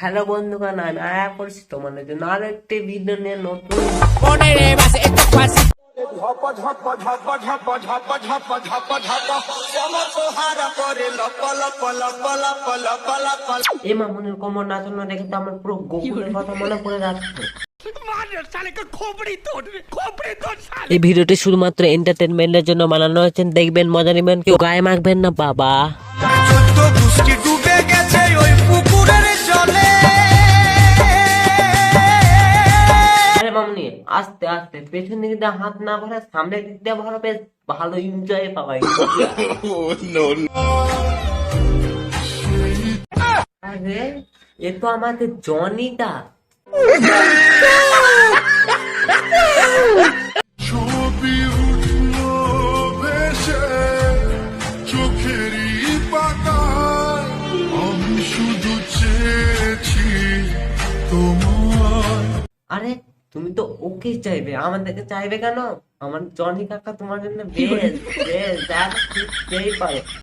Hello বন্ধুগণ আমি আয়া করছি তোমাদের জন্য আরও একটি ভিডিও নিয়ে নতুন এই মামুনের কোমর নাচানো দেখে তো আমার পুরো গোকুলের কথা মনে পড়ে যাচ্ছে। এই ভিডিওটি শুধুমাত্র এন্টারটেনমেন্টের জন্য বানানো হয়েছে। দেখবেন মজা নেবেন। কেউ গায়ে মাখবেন না বাবা। ডুবে গেছে আরে মামুনি আস্তে আস্তে পেছন দিক দিয়ে হাত না ভরে সামনের দিক দিয়ে ভরা বেশ ভালো এনজয় পাবাই আরে এ তো আমাদের জনিদা শুধু চেয়েছি তোমার আরে তুমি তো ওকে চাইবে। আমাদেরকে চাইবে কেন? আমার জনি কাকা তোমার জন্য বেশ বেশ দেখ ঠিক পারে।